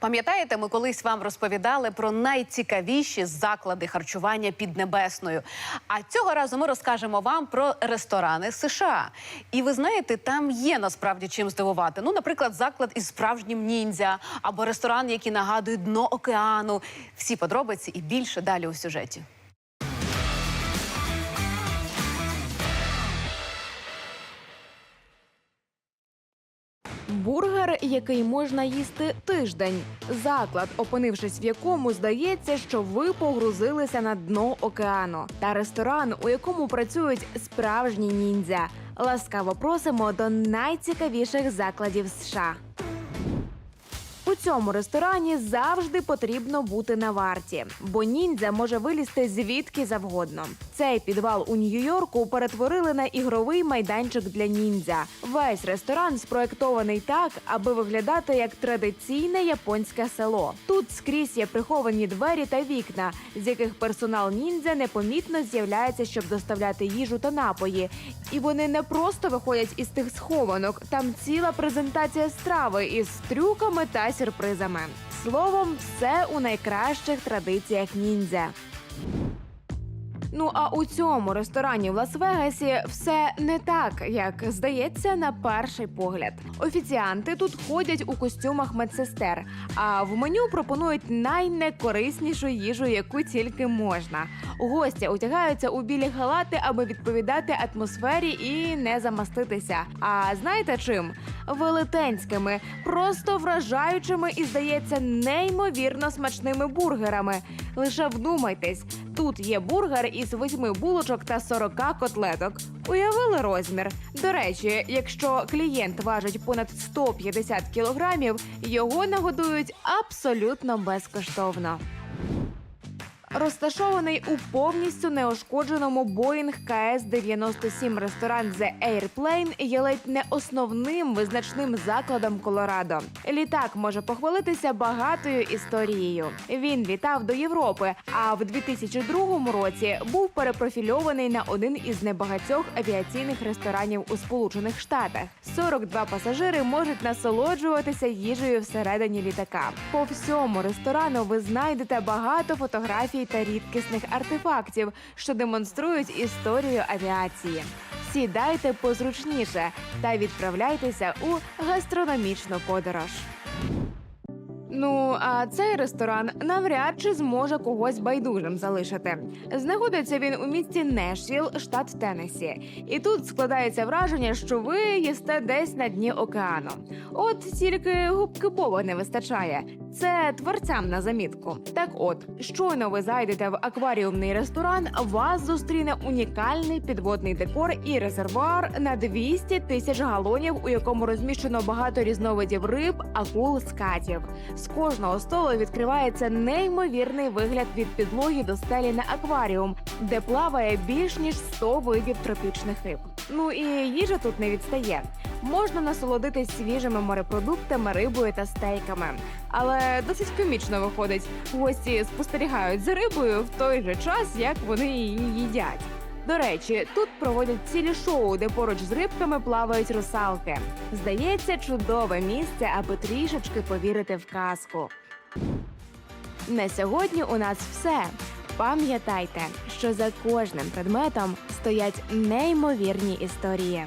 Пам'ятаєте, ми колись вам розповідали про найцікавіші заклади харчування під небесною. А цього разу ми розкажемо вам про ресторани США. І ви знаєте, там є насправді чим здивувати. Ну, наприклад, заклад із справжнім ніндзя або ресторан, який нагадує дно океану. Всі подробиці і більше далі у сюжеті. Бургер, який можна їсти тиждень. Заклад, опинившись в якому здається, що ви погрузилися на дно океану. Та ресторан, у якому працюють справжні ніндзя. Ласкаво просимо до найцікавіших закладів США. Цьому ресторані завжди потрібно бути на варті, бо ніндзя може вилізти звідки завгодно. Цей підвал у Нью-Йорку перетворили на ігровий майданчик для ніндзя. Весь ресторан спроектований так, аби виглядати як традиційне японське село. Тут скрізь є приховані двері та вікна, з яких персонал ніндзя непомітно з'являється, щоб доставляти їжу та напої. І вони не просто виходять із тих схованок. Там ціла презентація страви із трюками та сюрпризами. Словом, все у найкращих традиціях ніндзя. Ну а у цьому ресторані в Лас-Вегасі все не так, як здається на перший погляд. Офіціанти тут ходять у костюмах медсестер, а в меню пропонують найнекориснішу їжу, яку тільки можна. Гості одягаються у білі халати, аби відповідати атмосфері і не замаститися. А знаєте чим? Велетенськими, просто вражаючими і здається неймовірно смачними бургерами. Лише вдумайтесь, тут є бургер із восьми булочок та 40 котлеток. Уявили розмір. До речі, якщо клієнт важить понад 150 кілограмів, його нагодують абсолютно безкоштовно. Розташований у повністю неошкодженому Boeing КС-97 ресторан The Airplane є ледь не основним визначним закладом Колорадо. Літак може похвалитися багатою історією. Він літав до Європи, а в 2002 році був перепрофільований на один із небагатьох авіаційних ресторанів у Сполучених Штатах. 42 пасажири можуть насолоджуватися їжею всередині літака. По всьому ресторану ви знайдете багато фотографій та рідкісних артефактів, що демонструють історію авіації. Сідайте позручніше та відправляйтеся у гастрономічну подорож. Ну, а цей ресторан навряд чи зможе когось байдужим залишити. Знаходиться він у місті Нешвіл, штат Теннессі. І тут складається враження, що ви їсте десь на дні океану. От тільки губки Боба не вистачає. Це творцям на замітку. Так от, щойно ви зайдете в акваріумний ресторан, вас зустріне унікальний підводний декор і резервуар на 200 тисяч галонів, у якому розміщено багато різновидів риб, акул, скатів. З кожного столу відкривається неймовірний вигляд від підлоги до стелі на акваріум, де плаває більш ніж 100 видів тропічних риб. Ну і їжа тут не відстає. Можна насолодитись свіжими морепродуктами, рибою та стейками. Але досить комічно виходить. Гості спостерігають за рибою в той же час, як вони її їдять. До речі, тут проводять цілі шоу, де поруч з рибками плавають русалки. Здається, чудове місце, аби трішечки повірити в казку. На сьогодні у нас все. Пам'ятайте, що за кожним предметом стоять неймовірні історії.